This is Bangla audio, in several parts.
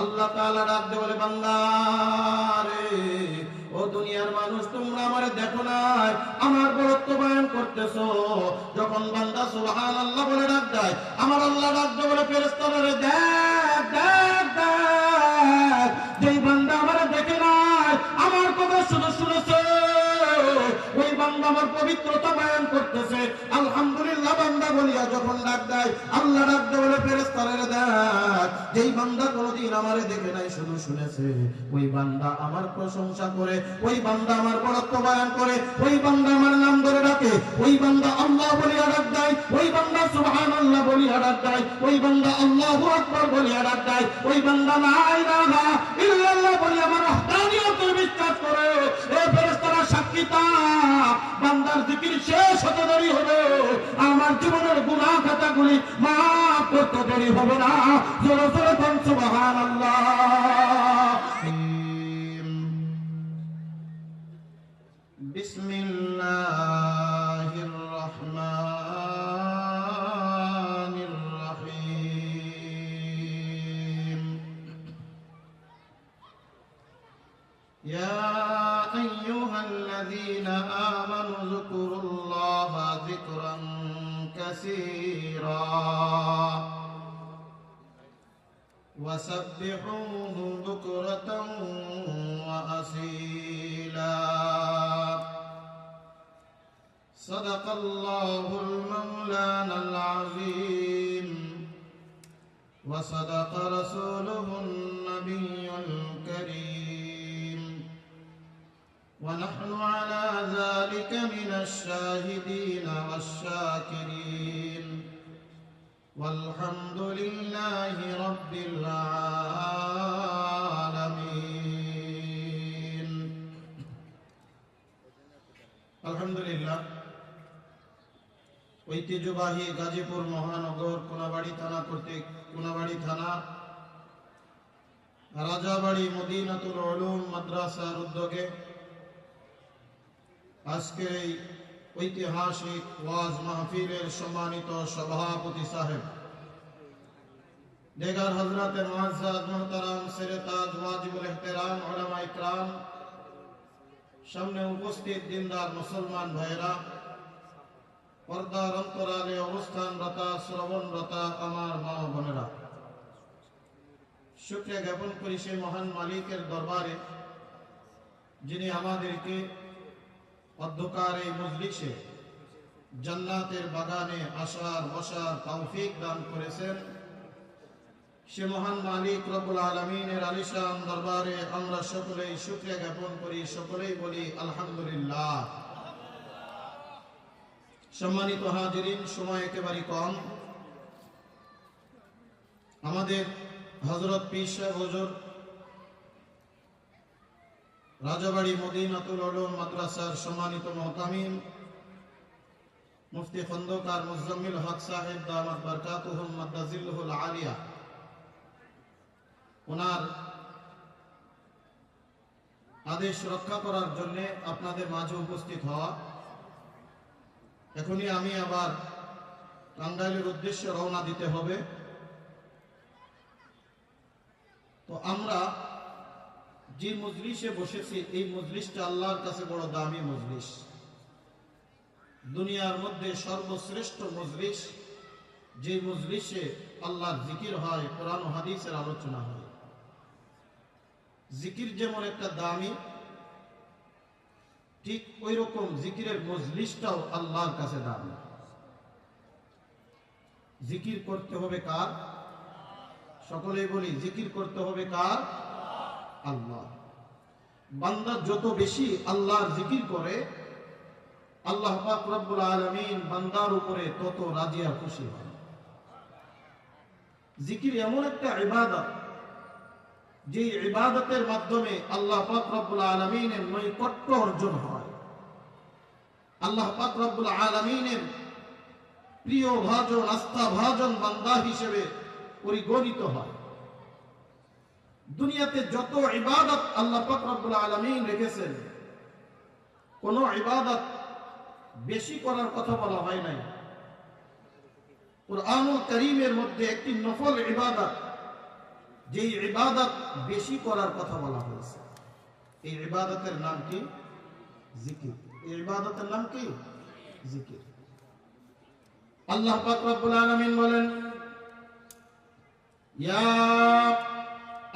আল্লাহ তাআলা ডাকতে বলে, বান্দা ও দুনিয়ার মানুষ, তোমরা আমার দেখো নাই, আমার বরত্ব বয়ান করতেছো। যখন বান্দা সুবহানাল্লাহ বলে ডাক দেয়, আমার আল্লাহ ডাক বলে, ফেরেশতারা রে দেখ দেখ দেখ আমার পবিত্রতা বয়ান করতেছে। আলহামদুলিল্লাহ, বান্দা বলিয়া যখন ডাক দেয়, আল্লাহ ডাক বলে ফেরেশতারা দেখ, যেই বান্দা কোনোদিন আমারে দেখে নাই, শুধু শুনেছে, ওই বান্দা আমার প্রশংসা করে, ওই বান্দা আমার বড়ত্ব বয়ান করে, ওই বান্দা আমার নাম ধরে ডাকে, ওই বান্দা আল্লাহ বলিয়া ডাক দেয়, ওই বান্দা সুবহানাল্লাহ বলিয়া ডাক দেয়, ওই বান্দা আল্লাহু আকবার বলিয়া ডাক দেয়, ওই বান্দা লা ইলাহা ইল্লাল্লাহ বলি আমার দেরি হবে আমার জীবনের গুণা খাতাগুলি মাফ করতে দেরি হবে না। জোরে জোরে বলছো মহান আল্লাহ وسبحوه بكرة وأصيلا. صدق الله المولانا العظيم. وصدق رسوله النبي الكريم. ونحن على ذلك من الشاهدين والشاكرين. والحمد لله رب العالمين الحمد لله ঐতিহ্যবাহী গাজীপুর মহানগর কোনাবাড়ি থানা কর্তৃক কোনাবাড়ি থানা রাজাবাড়ি মদিনাতুল উলুম মাদ্রাসার উদ্যোগে আজকের এই ঐতিহাসিক ওয়াজ মাহফিলের সম্মানিত সভাপতি সাহেব। দেগার হজরতে মুআজ্জাজ মুহতারাম সিরে তাজ ওয়াজিবুল ইহতিরাম উলামা ইকরাম, সামনে উপস্থিত দিনদার মুসলমান ভাইরা পর্দার অন্তরালে অবস্থানরতা শ্রবণরতা আমার মা বোনেরা, শুক্রিয়া জ্ঞাপন করি সেই মহান মালিকের দরবারে, যিনি আমাদেরকে অধ্যকার এই মজলিসে জান্নাতের বাগানে আসার, বসার তৌফিক দান করেছেন সে মহান মালিক রবুল আলমিনের আলিশান দরবারে আমরা সকলেই শুক্রিয়া জ্ঞাপন করি, সকলেই বলি আলহামদুলিল্লাহ। সম্মানিত হাজিরিন, সময় একেবারে কম। আমাদের হজরত পিসা হজর রাজাবাড়ি মদিনাতুল উলুম মাদ্রাসার সম্মানিত মহতামিম মুফতি খন্দকার মুজাম্মিল হক সাহেব দামাত বারকাতুহুম মাদ্দাজিল্লুহুল আলিয়া। ওনার আদেশ রক্ষা করার জন্য আপনাদের মাঝে উপস্থিত হওয়া। এখনই আমি আবার টাঙ্গাইলের উদ্দেশ্যে রওনা দিতে হবে। তো আমরা যে মজলিসে বসেছি, এই মজলিসটা আল্লাহর কাছে বড় দামি মজলিস। দুনিয়ার মধ্যে সর্বশ্রেষ্ঠ মজলিস, যে মজলিসে আল্লাহর জিকির হয়, কোরআন হাদিসের আলোচনা হয়। জিকির যেমন একটা দামি, ঠিক ওই রকম জিকিরের মজলিসটাও আল্লাহর কাছে দামি। জিকির করতে হবে কার? সকলেই বলি, জিকির করতে হবে কার? আল্লাহ। বান্দা যত বেশি আল্লাহর জিকির করে, আল্লাহ রব্বুল আলামিন বান্দার উপরে তত রাজি আর খুশি হয়। জিকির এমন একটা ইবাদত যে ইবাদতের মাধ্যমে আল্লাহ পাক রব্বুল আলামিনের নৈকট্য অর্জন হয়। আল্লাহ পাক রব্বুল আলামিনের প্রিয় ভাজন, আস্থা ভাজন বান্দা হিসেবে পরিগণিত হয়। দুনিয়াতে যত ইবাদত আল্লাহ পাক রব্বুল আলামিন রেখেছেন, কোন ইবাদত বেশি করার কথা বলা হয় নাই। করিমের মধ্যে একটি নফল ইবাদত ইবাদত বেশি করার কথা বলা হয়েছে। এই ইবাদতের নাম কি? জিকির। এই ইবাদতের নাম কি? জিকির। আল্লাহ পাক আলামিন বলেন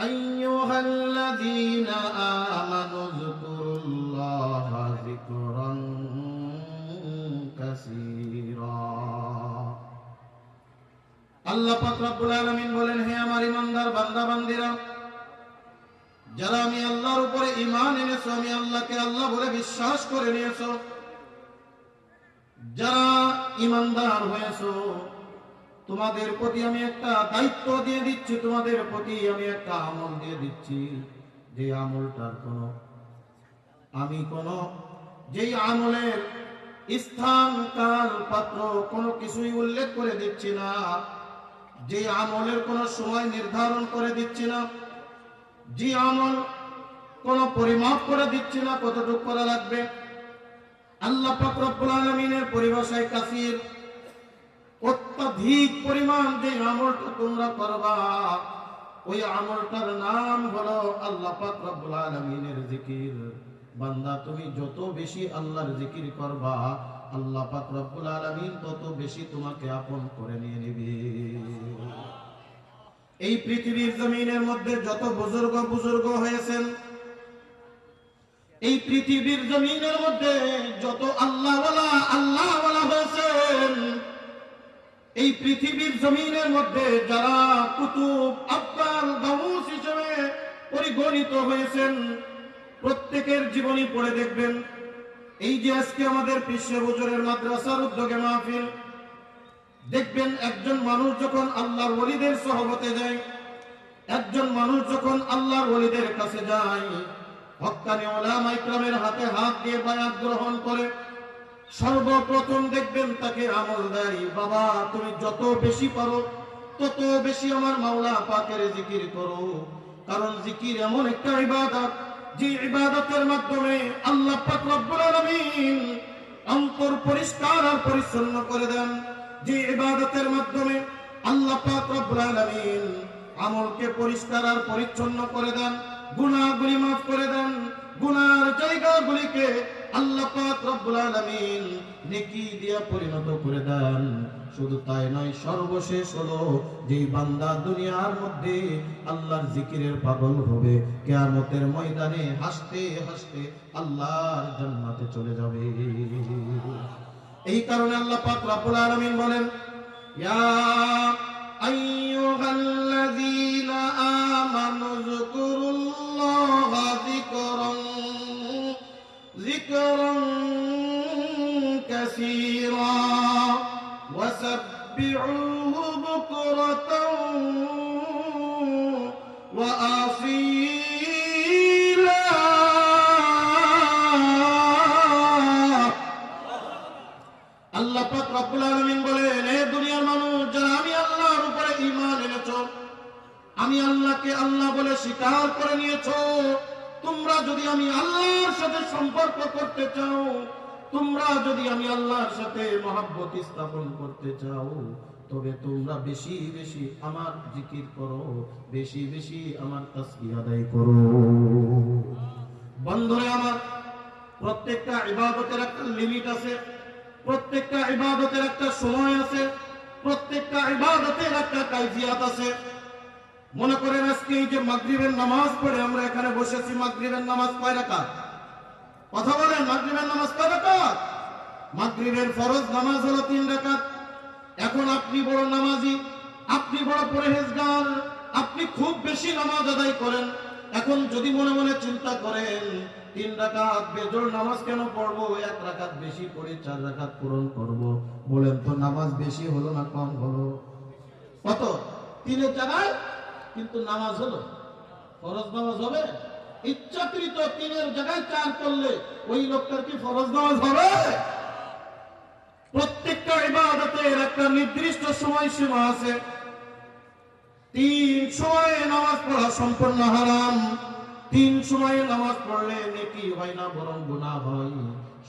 আইয়ুহাল্লাযীনা আমানু যকুরুল্লাহা যিকরান কাসীরা আল্লাহ পাক রব্বুল আলামিন বলেন, হে আমার ইমানদার বান্দা বান্দিরা যারা আমি আল্লাহর উপরে ঈমান এনেছো, আমি আল্লাহকে আল্লাহ বলে বিশ্বাস করে নিয়েছো, যারা ইমানদার হয়েছো তোমাদের প্রতি আমি একটা দায়িত্ব দিয়ে দিচ্ছি, তোমাদের প্রতি আমি একটা আমল দিয়ে দিচ্ছি। যে আমলটার কোন, আমি কোন, যেই আমলের স্থান, কাল, পাত্র কোনো কিছুই উল্লেখ করে দিচ্ছি না যে আমলের কোন সময় নির্ধারণ করে দিচ্ছি না, যে আমল কোন পরিমাপ করে দিচ্ছি না, কতটুকু করা লাগবে। আল্লাহ পাক রব্বুল আলামিনের পরিভাষায় কাসির অত্যাধিক পরিমাণ যে আমলটা তোমরা করবা, ওই আমলটার নাম হলো আল্লাহ পাক জিকির। বান্দা, তুমি যত বেশি আল্লাহর জিকির করবা, আল্লাহ পাক রব্বুল আলামিন তত বেশি তোমাকে আপন করে নিয়ে নেবে। এই পৃথিবীর জমিনের মধ্যে যত বুজুর্গ বুজুর্গ হয়েছেন, এই পৃথিবীর জমিনের মধ্যে যত আল্লাহওয়ালা আল্লাহওয়ালা হয়েছেন এই পৃথিবীর জমিনের মধ্যে যারা কুতুব আব্বাল গাউস হিসেবে পরিগণিত হয়েছেন, প্রত্যেকের জীবনী পড়ে দেখবেন। এই যে আজকে আমাদের বিশ্ব বজরের মাদ্রাসার উদ্যোগে মাহফিল, দেখবেন একজন মানুষ যখন আল্লাহর ওলিদের সহবতে যায়, একজন মানুষ যখন আল্লাহর ওলিদের কাছে যায়, হক্কানি ওলামা ইকরামের হাতে হাত দিয়ে বায়াত গ্রহণ করে সর্বপ্রথম দেখবেন তাকে আমল দেয় বাবা, তুমি যত বেশি পারো, তত বেশি আমার মাওলা পাকের জিকির করো। কারণ জিকির এমন একটা ইবাদত, যে ইবাদতের মাধ্যমে আল্লাহ পাক রব্বুল আলামিন অন্তর পরিষ্কার আর পরিচ্ছন্ন করে দেন। যে ইবাদতের মাধ্যমে আল্লাহ পাক রব্বুল আলামিন আমলকে পরিষ্কার আর পরিচ্ছন্ন করে দেন, গুনাহগুলি মাফ করে দেন গুনার জায়গাগুলিকে আল্লাহ পাক রব্বুল আলামিন নেকি দিয়া পরিণত করে দেন। শুধু তাই নয়, সর্বশেষ হলো যেই বান্দা দুনিয়ার মধ্যে আল্লাহর জিকিরের পাগল হবে, কিয়ামতের ময়দানে হাসতে হাসতে আল্লাহর জান্নাতে চলে যাবে। এই কারণে আল্লাহ পাক রব্বুল আলামিন বলেন, ইয়া আইয়ুহাল্লাযীনা আমানু যকুরুল্লাহা যিকরান কাসীরা ওয়াসাব্বিহুহু বুকরাতাও ওয়াআসীলা আল্লাহ পাক রব্বুল আলামিন বলেন, হে দুনিয়ার মানুষ, যারা আমি আল্লাহর উপরে ঈমান এনেছো, আমি আল্লাহকে আল্লাহ বলে স্বীকার করে নিয়েছো তোমরা যদি আমি আল্লাহর সাথে সম্পর্ক করতে চাও, তোমরা যদি আমি আল্লাহর সাথে মহাব্বত স্থাপন করতে চাও, তবে তোমরা বেশি বেশি আমার জিকির করো, বেশি বেশি আমার তাসবিহ আদায় করো। বন্ধুরে আমার, প্রত্যেকটা ইবাদতের একটা লিমিট আছে, প্রত্যেকটা ইবাদতের একটা সময় আছে, প্রত্যেকটা ইবাদতের একটা কাইফিয়াত আছে। মনে করেন আজকে এই যে মাগরিবের নামাজ পড়ে আমরা এখানে বসেছি, মাগরিবের নামাজ কয় রাকাত? কথা বলেন, মাগরিবের নামাজ কয় রাকাত? মাগরিবের ফরজ নামাজ হলো তিন রাকাত। এখন আপনি বড় নামাজি, আপনি বড় পরহেজগার, আপনি খুব বেশি নামাজ আদায় করেন। এখন যদি মনে মনে চিন্তা করেন, তিন রাকাত বেজোর নামাজ কেন পড়ব? এক রাকাত বেশি পড়ে চার রাকাত পূরণ করব। বলেন তো, নামাজ বেশি হলো না কম হলো? কত? তিনের জায়গায় কিন্তু নামাজ হলো। ফরজ নামাজ হবে? ইচ্ছাকৃত তিনের জায়গায় চার করলে ওই লোকটার কি ফরজ নামাজ হবে? প্রত্যেকটা ইবাদতের একটা নির্দিষ্ট সময় সীমা আছে। তিন সময়ে নামাজ পড়া সম্পূর্ণ হারাম। তিন সময়ে নামাজ পড়লে নেকি হয় না, বরং গুনাহ হয়।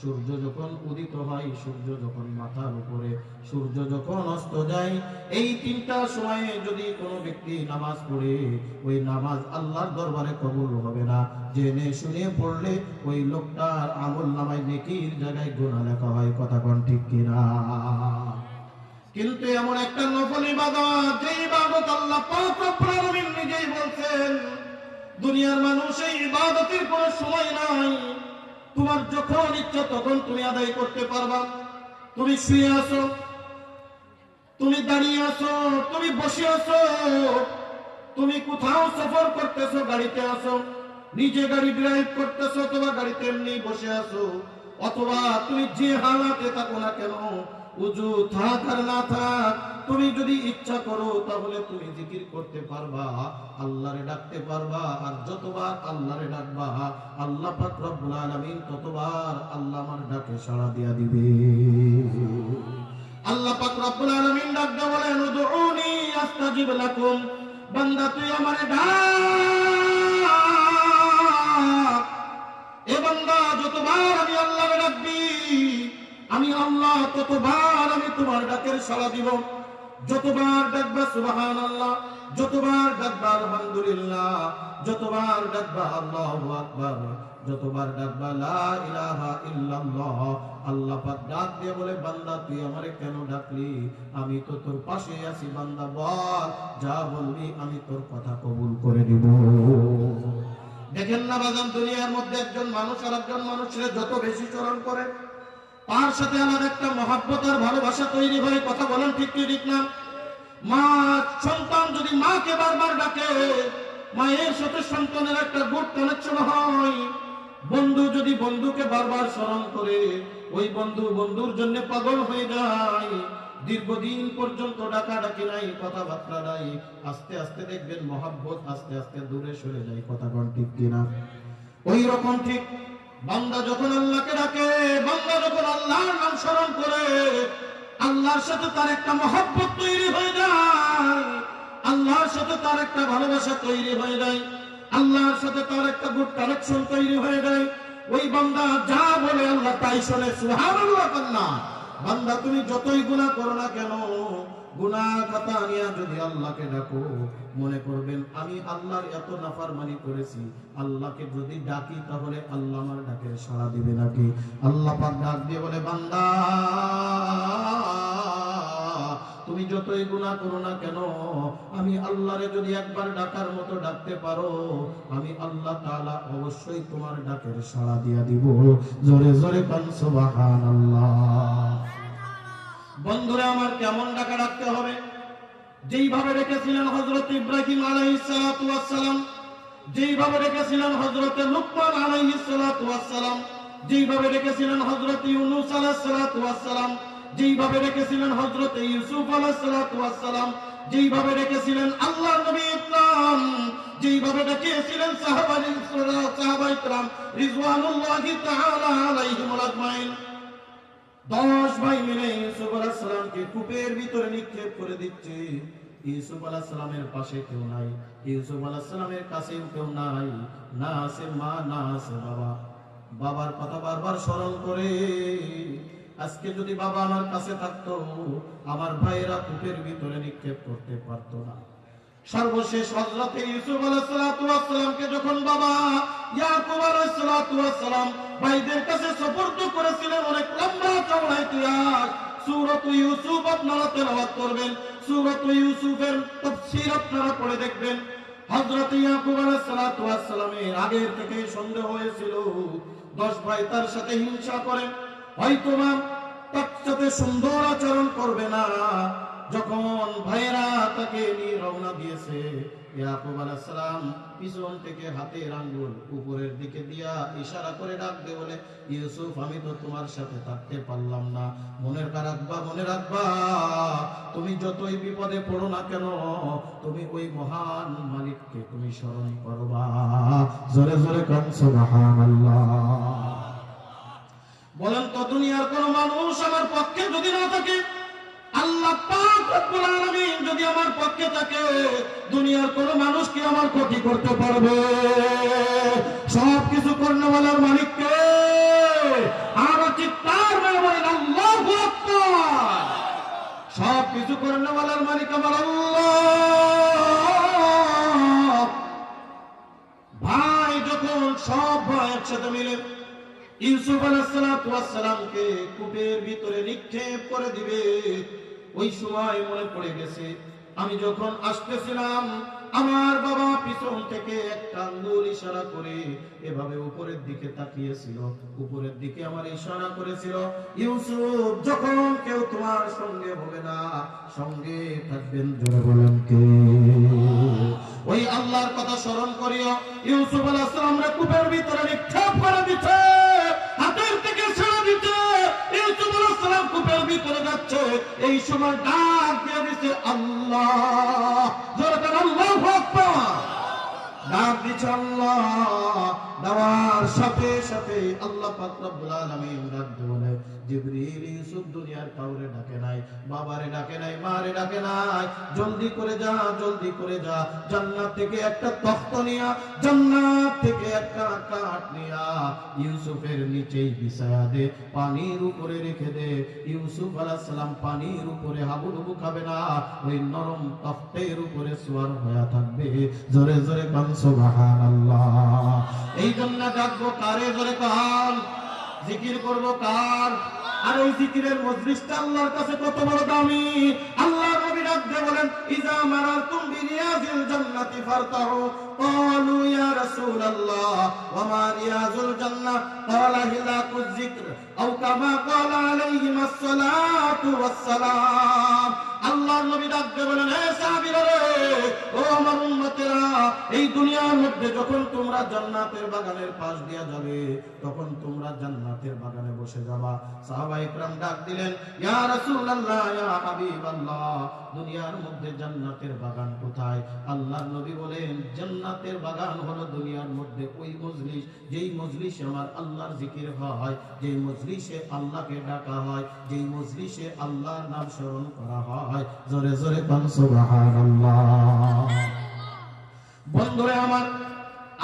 সূর্য যখন উদিত হয়, সূর্য যখন মাথার উপরে, সূর্য যখন অস্ত যায়, এই তিনটা সময়ে যদি কোনো ব্যক্তি নামাজ পড়ে, ওই নামাজ আল্লাহর দরবারে কবুল হবে না। জেনে শুনে পড়লে ওই লোকটার আমল নামায় নেকির জায়গায় গুনাহ লেখা হয়, কথা কোন ঠিক কিনা? কিন্তু এমন একটা নফল ইবাদত, যে ইবাদত আল্লাহ পাক নিজেই বলছেন, দুনিয়ার মানুষ এই ইবাদতের কোনো সময় নাই। তোমার যখন ইচ্ছা তখন তুমি আদায় করতে পারবা। তুমি শুয়ে আসো তুমি দাঁড়িয়ে আসো তুমি বসে আসো তুমি কোথাও সফর করতেছো, গাড়িতে আসো নিজে গাড়ি ড্রাইভ করতেছো, অথবা গাড়িতে এমনি বসে আসো অথবা তুমি যে হালাতে থাকো না কেন উজু থাক আর না থাক, তুমি যদি ইচ্ছা করো, তাহলে তুমি জিকির করতে পারবা, আল্লাহরে ডাকতে পারবা, আর যতবার আল্লাহরে ডাকবা, আল্লাহ রব্বুল আলামিন ততবার আল্লাহ আমার ডাকে সাড়া দিয়া দিবে। আল্লাহ পাক রব্বুল আলামিন ডাক দিয়ে বলেন, উদউনি আস্তাজিব লাকুম, বান্দা তুই আমারে ডাক। এ বান্দা, যতবার আমি আল্লাহরে ডাকবি আমি আল্লাহ ততবার আমি তোমার ডাকের সাড়া দিব, যতবার ডাকবা সুবহান আল্লাহ যতবার ডাকবা আলহামদুলিল্লাহ, যতবার ডাকবা আল্লাহু আকবার, যতবার ডাকবা লা ইলাহা ইল্লাল্লাহ, আল্লাহ পাক ডাক দিয়ে বলে, বান্দা, তুই আমারে কেন ডাকলি? আমি তো তোর পাশে আছি, বান্দা, বল, যা বলবি আমি তোর কথা কবুল করে দেখেন না বাজান, দুনিয়ার মধ্যে একজন মানুষ আর একজন মানুষের যত বেশি চরণ করে তার সাথে আমার একটা মহাব্বত আর ভালোবাসা তৈরি হয় কথা বলেন ঠিক কি, ঠিক না? মা, সন্তান যদি মাকে বারবার ডাকে, মায়ের সাথে সন্তানের একটা গুড কানেকশন হয়। বন্ধু যদি বন্ধুকে বারবার স্মরণ করে, ওই বন্ধু বন্ধুর জন্য পাগল হয়ে যায়। দীর্ঘদিন পর্যন্ত ডাকা ডাকি নাই, কথাবার্তা নাই। আস্তে আস্তে দেখবেন মহাব্বত আস্তে আস্তে দূরে সরে যায়, কথা ঠিক কিনা ওই রকম ঠিক বান্দা যখন আল্লাহকে ডাকে, বান্দা যখন আল্লাহর নাম স্মরণ করে, আল্লাহর সাথে তার একটা মহব্বত তৈরি হয়ে যায়। আল্লাহর সাথে তার একটা ভালোবাসা তৈরি হয়ে যায়। আল্লাহর সাথে তার একটা গুড কানেকশন তৈরি হয়ে যায়। ওই বান্দা যা বলে আল্লাহ তাই শোনে আল্লাহ। বান্দা, তুমি যতই গুনাহ করো না কেন আল্লাহ আল্লাহ তুমি যতই গুনাহ করো না কেন, আমি আল্লাহরে যদি একবার ডাকার মতো ডাকতে পারো, আমি আল্লাহ তাআলা অবশ্যই তোমার ডাকের সাড়া দিয়া দিব। জোরে জোরে কান, সুবহানাল্লাহ। বন্ধুরা, আমার কেমন ডাকা ডাকতে হবে? যেইভাবে রেখেছিলেন হজরত ইব্রাহিম আলাইসালাম যেইভাবে রেখেছিলেন হজরত লুকমান আলাইসালাম যেইভাবে রেখেছিলেন হজরত ইউনুস আলাইসালাম যেইভাবে রেখেছিলেন হজরত ইউসুফ আলাইসালাম যেইভাবে রেখেছিলেন আল্লাহ নবী ইসলাম যেইভাবে রেখেছিলেন সাহাবাই সাহাবাই ইকরাম, রিজওয়ানুল্লাহি তাআলা দশ ভাই মিলে ইউসুফ কূপের ভিতরে নিক্ষেপ করে দিচ্ছে। ইউসুফ পাশে কেউ নাই। ইউসুফ কেউ নাই। না আছে মা, না আছে বাবা। বাবার কথা বারবার স্মরণ করে, আজকে যদি বাবা আমার কাছে থাকতো, আমার ভাইয়েরা কূপের ভিতরে নিক্ষেপ করতে পারতো না। সর্বশেষ হযরতে ইউসুফ আলাইহিস সালামকে যখন বাবা ইয়াকুব ভাইদের কাছে সুপর্দ করেছিলেন অনেক লম্বা চওড়া ইতিহাস সূরাত ইউসুফ আপনারা করবেন, সূরাত ইউসুফের আপনারা পড়ে দেখবেন। আগের থেকে সন্দেহ হয়েছিল, দশ ভাই তার সাথে হিংসা করে হয়তো বা তার সাথে সুন্দর আচরণ করবে না। যখন ভাইয়েরা তাকে নিয়ে রওনা দিয়েছে, ইয়াকুব আলাইহিস সালাম পিছন থেকে হাতের আঙ্গুল উপরের দিকে দিয়া ইশারা করে ডাক দে বলে, ইউসুফ, আমি তো তোমার সাথে থাকতে পারলাম না। মনে রাখবা মনে রাখবা, তুমি যতই বিপদে পড়ো না কেন, তুমি ওই মহান মালিককে তুমি স্মরণ করবা। জোরে জোরে কান, সুবহানাল্লাহ। বলেন তো, দুনিয়ার কোন মানুষ আমার পক্ষে যদি না থাকে যদি আমার পক্ষে থাকে, দুনিয়ার কোন মানুষ আমার ক্ষতি করতে পারবে? সব কিছু কর্ণমালার মালিক আর চিত্তার মেয়ে সব কিছু কর্ণমালার মালিক আমার ভাই, যখন সব ভাই একসাথে মিলে ইউসুফ আলাইহিস সালাতু ভিতরে নিক্ষেপ করে দিবে ওই সময় মনে পড়ে গেছে, আমি যখন আসতেছিলাম, আমার বাবা পিছন থেকে একটা আঙ্গুল ইশারা করে এভাবে উপরের দিকে তাকিয়েছিল, উপরের দিকে আমার ইশারা করেছিল, ইউসুফ, যখন কেউ তোমার সঙ্গে হবে না, সঙ্গে থাকবেন, জোরে বলেন কে? ওই আল্লাহর কথা স্মরণ করিও, ইউসুফ আলাইহিস সালামরে কূপের ভিতরে নিক্ষেপ করে দিচ্ছে এই সময় ডাক দিয়ে দিচ্ছে আল্লাহ। আল্লাহ ডাক দিচ্ছে আল্লাহ। দেওয়ার সাথে সাথে আল্লাহ ইউসুফ দুনিয়ার কাউরে ডাকে নাই, বাবারে ডাকে নাই, মারে ডাকে নাই। জলদি করে যা, জলদি করে যা। জান্নাত থেকে একটা নিয়া, জান্নাত থেকে একটা কাঠ নিয়া ইউসুফের নিচেই বিছায়া দে, পানির উপরে রেখে দে। ইউসুফ আলাইহিস সালাম পানির উপরে হাবুডুবু খাবে না, ওই নরম তখ্তের উপরে সোয়ার হয়ে থাকবে। জোরে জোরে কান, সুবহানাল্লাহ। এই জন্য ডাকবো কারে জোরে কাল জিকির করব কার? আর ওই জিকিরের মজলিসটা আল্লাহর কাছে কত বড় দামি। আল্লাহ নবী ডাকতে বলেন, ইজা মারাতুম বিরিয়াজিল জান্নাতি ফারতাহু। قالوا يا رسول الله وما رياض الجنة قال هلاك الذكر أو كما قال عليهما الصلاة والسلام আল্লাহ নবী ডাকতে বলেন হে সাহাবীরা রে ও আমার উম্মতেরা এই দুনিয়ার মধ্যে যখন তোমরা জান্নাতের বাগানের পাশ দিয়া যাবে তখন তোমরা জান্নাতের বাগানে বসে যাবা সাহাবা ইকরাম ডাক দিলেন ইয়া রাসূলুল্লাহ ইয়া হাবিবাল্লাহ দুনিয়ার মধ্যে জান্নাতের বাগান কোথায় আল্লাহ নবী বলেন জান্নাতের বাগান হলো দুনিয়ার মধ্যে ওই মজলিস, যেই মজলিসে আমার আল্লাহর জিকির হয়, যেই মজলিসে আল্লাহকে ডাকা হয়, যেই মজলিসে আল্লাহর নাম স্মরণ করা হয়। জোরে জোরে আমার,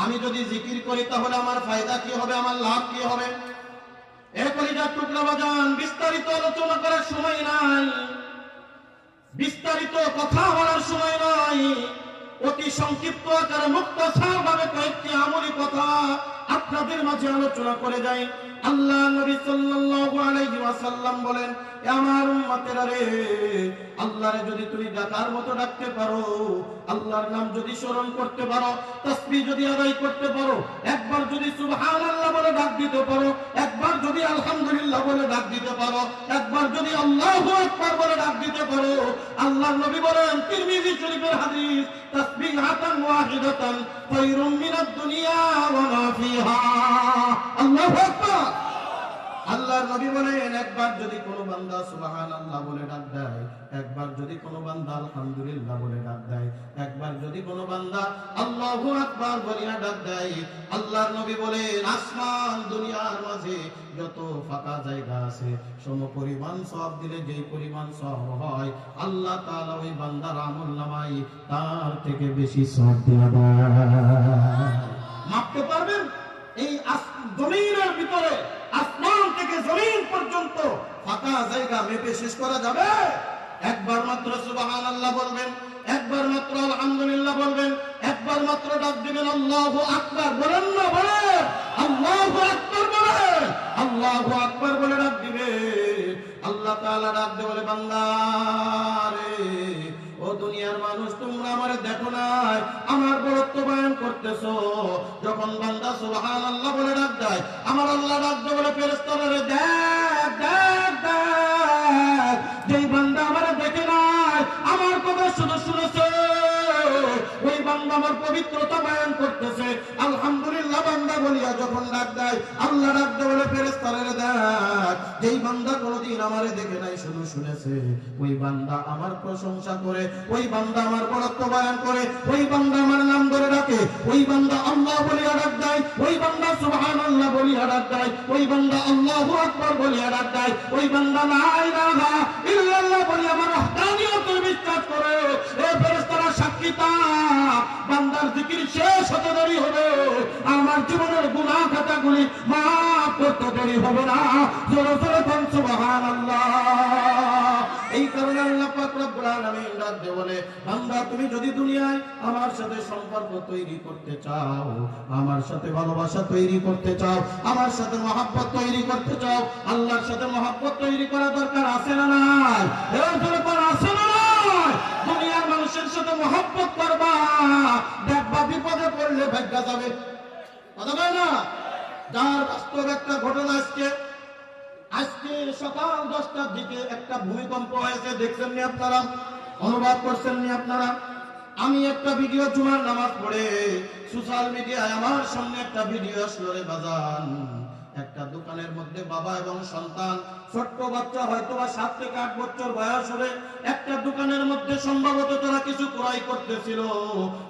আমি যদি জিকির করি তাহলে আমার ফায়দা কি হবে, আমার লাভ কি হবে? সময় নাই। বিস্তারিত কথা বলার সময় নাই। অতি সংক্ষিপ্ত আকারে মুক্ত ভাবে কয়েকটি আমলি কথা আপনাদের মাঝে আলোচনা করে যাই। আল্লাহ নবী সাল্লাল্লাহু আলাইহি ওয়াসাল্লাম বলেন আমার উম্মতেরা রে, আল্লাহরে যদি তুমি ডাকার মতো ডাকতে পারো আল্লাহর নাম যদি স্মরণ করতে পারো তাসবিহ যদি আদায় করতে পারো, একবার যদি সুবহানাল্লাহ বলে ডাক দিতে পারো, একবার যদি আলহামদুলিল্লাহ বলে ডাক দিতে পারো, একবার যদি আল্লাহু আকবার বলে ডাক দিতে পারো, আল্লাহর নবী বলেন, তিরমিজি শরীফের হাদিস তাসবিহাতান ওয়াহিদাতান খায়রুম মিনাদ দুনিয়া ওয়া মা ফিহা। আল্লাহু আকবার। আল্লাহর নবী বলেন, একবার যদি কোনো বান্দা সুবহানাল্লাহ বলে ডাক দেয়, একবার যদি কোনো বান্দা আলহামদুলিল্লাহ বলে ডাক দেয়, একবার যদি কোনো বান্দা আল্লাহু আকবার বলিয়া ডাক দেয়, আল্লাহর নবী বলেন, আসমান দুনিয়ার মাঝে যত ফাঁকা জায়গা আছে, সম পরিমাণ সব দিলে যেই পরিমাণ সব হয়, আল্লাহ তাআলা ওই বান্দার আমল নামাই তার থেকে বেশি সব দিয়া দেয়। মাপতে পারবেন? এই জমিনের ভিতরে জমিন পর্যন্ত ফাঁকা জায়গা মেপে শেষ করা যাবে। একবার মাত্র সুবাহান আল্লাহ বলবেন, একবার মাত্র আলহামদুলিল্লাহ বলবেন, একবার মাত্র ডাক দিবেন, আল্লাহু আকবার বলেন না, বলেন। আল্লাহু আকবার বলেন। আল্লাহু আকবার বলে ডাক দিবে। আল্লাহ তাআলা ডাক দিয়ে বলে ও দুনিয়ার মানুষ, তোমরা আমারে দেখো নাই। আমার বরত্ব বয়ান করতেছো। যখন বান্দা সুবহান আল্লাহ বলে ডাক দেয়, আমার আল্লাহ ডাক বলে ফেরেশতারা রে দেখ দেখ দেখ, যেই বান্দা আমারে দেখে নাই, আমার কথা শুধু শুনেছে। ওই বান্দা আমার পবিত্রতা বয়ান করতেছে। আলহামদুলিল্লাহ বান্দা বলিয়া যখন ডাক দেয়, আল্লাহ ডাক বলে, ফেরেশতারা রে দেখ যেই বান্দা কোনোদিন আমারে দেখে নাই, শুধু শুনেছে, ওই বান্দা আমার প্রশংসা করে, ওই বান্দা আমার বরত্ব বয়ান করে, ওই বান্দা আমার নাম ধরে ডাকে, ওই বান্দা আল্লাহ বলে আডাক দেয়, ওই বান্দা সুবহানাল্লাহ বলি আড়াক দেয়, ওই বান্দা আল্লাহু আকবার বলে আডাক দেয়, ওই বান্দা নাই ইলাহা ইল্লাল্লাহ বলি আমার ওহদানিয়তের বিশ্বাস করে এ ফেরেশতারা বান্দার জিকির শেষ হতে দেরি হবে। আমার জীবনের খাতাগুলি মাফ করতে দেরি হবে না। জোরে জোরে এই কারণে আল্লাহ সাথে সম্পর্ক তৈরি করতে চাও, আমার সাথে ভালোবাসা তৈরি করতে চাও, আমার সাথে তৈরি করতে চাও, আল্লাহর সাথে মহাব্বত তৈরি করা দরকার আছে না না দুনিয়ার মানুষের সাথে মহাব্বত করবা, দেখবা বিপদে পড়লে ভাগ্যা যাবে। কথা বলে না? যার বাস্তব একটা ঘটনা আজকে আজকে সকাল দশটার দিকে একটা ভূমিকম্প হয়েছে, দেখছেন আপনারা? অনুবাদ করছেন নি আপনারা? আমি একটা ভিডিও জুমার নামাজ পড়ে, সোশ্যাল মিডিয়ায় আমার সামনে একটা ভিডিও আসলো রে বাজান। একটা দোকানের মধ্যে বাবা এবং সন্তান। ছোট্ট বাচ্চা হয়তো বা সাত থেকে আট বছর বয়স হবে একটা দোকানের মধ্যে সম্ভবত তারা কিছু ক্রয় করতেছিল।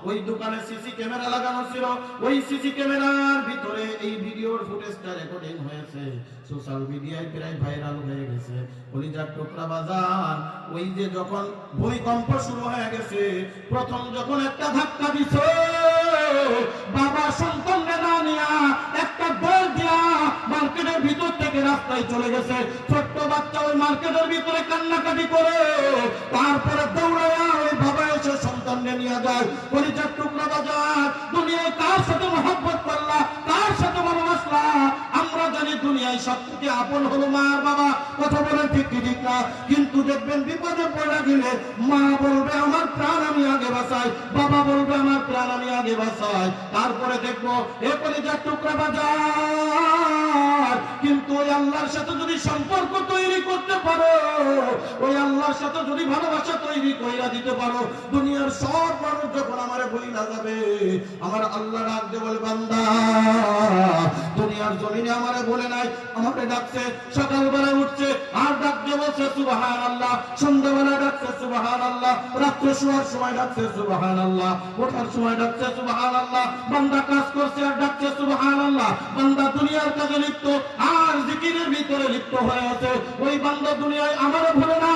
ওই দোকানে সিসি ক্যামেরা লাগানো ছিল। ওই সিসি ক্যামেরার ভিতরে এই ভিডিওর ফুটেজটা রেকর্ডিং হয়েছে। সোশ্যাল মিডিয়ায় প্রায় ভাইরাল হয়ে গেছে। কলিজার টুকরা বাজার, ওই যে যখন ভূমিকম্প শুরু হয়ে গেছে, প্রথম যখন একটা ধাক্কা দিছে, বাবা সন্তান না নিয়া মার্কেটের ভিতর থেকে রাস্তায় চলে গেছে। ছোট্ট বাচ্চা ওই মার্কেটের ভিতরে কান্নাকাটি করে। তারপরে দৌড়াইয়া ওই বাবা এসে সন্তানকে নিয়ে যায়। কলিজার টুকরা বাজার, দুনিয়ায় কার সাথে মহব্বত করলা, কার সাথে ভালোবাসলা আমরা জানি দুনিয়ায় সব থেকে আপন হলো মা বাবা। কথা বলে ঠিক ঠিক না? কিন্তু দেখবেন বিপদে পড়ে গেলে মা বলবে, আমার প্রাণ আমি আগে বাঁচাই, বাবা বলবে, আমার প্রাণ আমি আগে বাঁচাই। তারপরে দেখব এরপরে যা টুকরা বাজার। কিন্তু ওই আল্লাহর সাথে যদি সম্পর্ক তৈরি করতে পারো, ওই আল্লাহর সাথে যদি ভালোবাসা তৈরি কইরা দিতে পারো, দুনিয়ার সব মানুষ যখন আমারে বইলা যাবে, আমার আল্লাহ ডাক দে বলে, বান্দা, দুনিয়ার জমিনে আমারে বলে নাই, আমাকে ডাকছে সকালবেলা উঠছে, আর ডাক দিয়ে বলছে সুবাহান আল্লাহ সন্ধ্যাবেলা ডাকছে সুবাহান আল্লাহ রাত্রে শোয়ার সময় ডাকছে সুবাহান আল্লাহ ওঠার সময় ডাকছে সুবাহান আল্লাহ বান্দা কাজ করছে আর ডাকছে সুবাহান আল্লাহ বান্দা দুনিয়ার কাজে লিপ্ত আর জিকিরের ভিতরে লিপ্ত হয়ে আছে। ওই বান্দা দুনিয়ায় আমারও ভুলে না।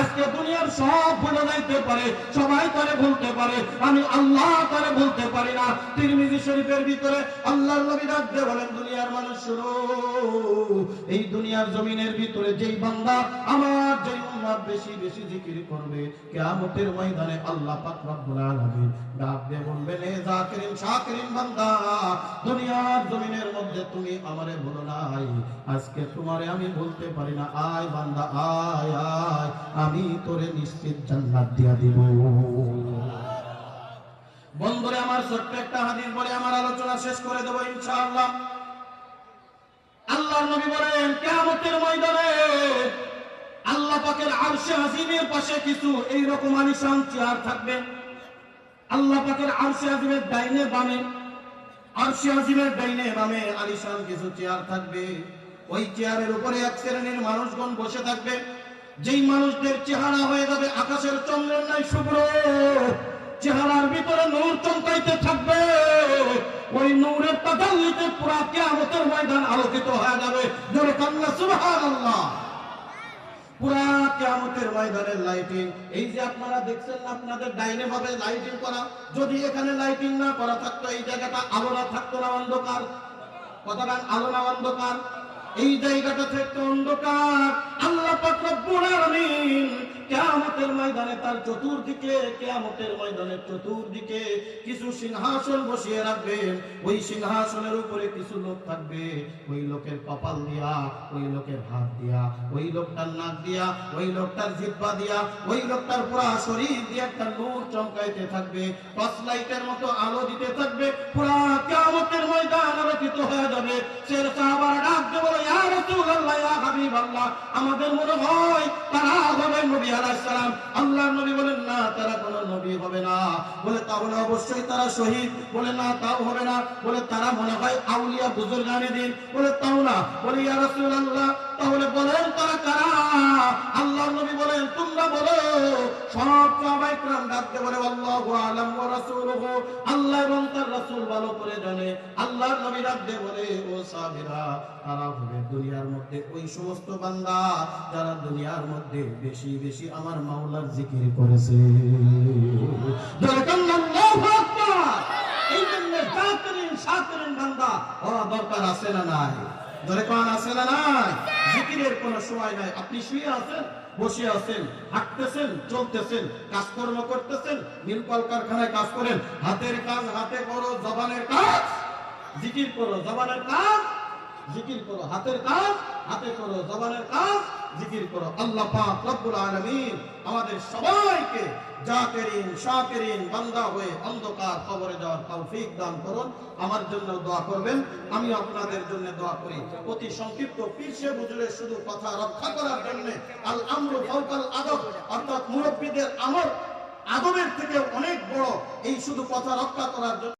আজকে দুনিয়ার সব ভুলে যাইতে পারে, সবাই তারে ভুলতে পারে, আমি আল্লাহ তারে ভুলতে পারি না। তিরমিজি শরীফের ভিতরে আল্লাহর নবী রাখতে বলেন, দুনিয়ার মানুষ, শুনো। এই দুনিয়ার জমিনের ভিতরে যেই বান্দা আমার যেই উম্মত বেশি বেশি জিকির করবে, কিয়ামতের ময়দানে আল্লাহ পাক রব্বুল আলামিন ডাক দিয়ে বলবেন, এ জাকিরিন শাকিরিন বান্দা, দুনিয়ার জমিনের মধ্যে তুমি আমারে বলো নাই। আজকে তোমারে আমি বলতে পারি না। আয় বান্দা, আয় আয়, আমি তোরে নিশ্চিত জান্নাত দিয়া দিব। বন্ধুরে, আমার ছোট্ট একটা হাদিস বলে আমার আলোচনা শেষ করে দেবো ইনশাআল্লাহ। আল্লাহর নবী বলেন, কিয়ামতের ময়দানে আল্লাহ পাকের আরশে আজিমের পাশে কিছু এই রকম আলিশান চেয়ার থাকবে। আল্লাহ পাকের আরশে আজিমের ডাইনে বামে, আরশে আজিমের ডাইনে বামে আলিশান কিছু চেয়ার থাকবে। ওই চেয়ারের উপরে এক শ্রেণির মানুষগণ বসে থাকবে। যেই মানুষদের চেহারা হয়ে যাবে আকাশের চন্দ্রের নাই শুভ্র। চেহারার ভিতরে নূর চমকাইতে থাকবে। ওই নূরের তাদাল্লিতে পুরা কিয়ামতের ময়দান আলোকিত হয়ে যাবে। জোরে কান্না, সুবহানাল্লাহ। পুরা কিয়ামতের ময়দানের লাইটিং। এই যে আপনারা দেখছেন না, আপনাদের ডাইনে ভাবে লাইটিং করা। যদি এখানে লাইটিং না করা থাকতো, এই জায়গাটা আলো না থাকতো না অন্ধকার। আলো না অন্ধকার? এই জায়গাটা থাকতো অন্ধকার। আল্লাহ পাক রব্বুল আলামিন কিয়ামতের ময়দানে তার চতুর্দিকে, কিয়ামতের ময়দানের চতুর্দিকে কিছু সিংহাসন বসিয়ে রাখবেন। ওই সিংহাসনের উপরে কিছু লোক থাকবে। ওই লোকের কপাল দিয়া, ওই লোকের হাত দিয়া, ওই লোকটার নাক দিয়া, ওই লোকটার জিব্বা দিয়া, ওই লোকটার পুরা শরীর দিয়ে একটা নূর চমকাইতে থাকবে। টর্চ লাইটের মতো আলো দিতে থাকবে। পুরা কিয়ামতের ময়দান আলোকিত হয়ে যাবে। শের সাহাবারা ডাক দিয়ে বলে, ইয়া রাসূলুল্লাহ, ইয়া হাবিবাল্লাহ, আমাদের মনে হয় তারা হবে নবী সালাম নবী বলেন, না, তারা কোনো নবী হবে না। বলে, তাহলে অবশ্যই তারা শহীদ। বলে, না, তাও হবে না। বলে, তারা মনে হয় আউলিয়া বুজুর্গানে দিন। বলে, তাও না। বলে, ইয়া রাসূলুল্লাহ। তাহলে বলেন তারা কারা আল্লাহর নবী বলেন তোমরা বলো সব সাহাবায়ে کرام ডাকতে বলে আল্লাহু আলাম ওয়া রাসূলুহু আল্লাহ এবং তার রাসূল ভালো করে জানে আল্লাহর নবী ডাকতে বলে ও সাহাবীরা তারা হবে দুনিয়ার মধ্যে ওই সমস্ত বান্দা যারা দুনিয়ার মধ্যে বেশি বেশি আমার মাওলার জিকির করেছে যেরকম আল্লাহু আকবার এই জন্য জাকিরিন শাকিরিন বান্দা হওয়া দরকার আছে না নাই ধরে আছে না নাই? জিকিরের কোনো সময় নাই। আপনি শুয়ে আছেন, বসে আছেন, হাঁটতেছেন, চলতেছেন, কাজকর্ম করতেছেন নীলকল কারখানায় কাজ করেন, হাতের কাজ, হাতে করো, জবানের কাজ, জিকির করো, জবানের কাজ, জিকির করো, হাতের কাজ, হাতে করো, জবানের কাজ জিকির করো। আল্লাহ পাক রব্বুল আলামিন আমাদের সবাইকে বান্দা হয়ে অন্ধকার কবরে যাওয়ার তৌফিক দান করুন। আমার জন্য দোয়া করবেন, আমি আপনাদের জন্য দোয়া করি। অতি সংক্ষিপ্ত পীরসে বুজুরের শুধু কথা রক্ষা করার জন্য আল আমরু আদব, অর্থাৎ মুরব্বীদের আমর আদবের থেকে অনেক বড়। এই শুধু কথা রক্ষা করার জন্য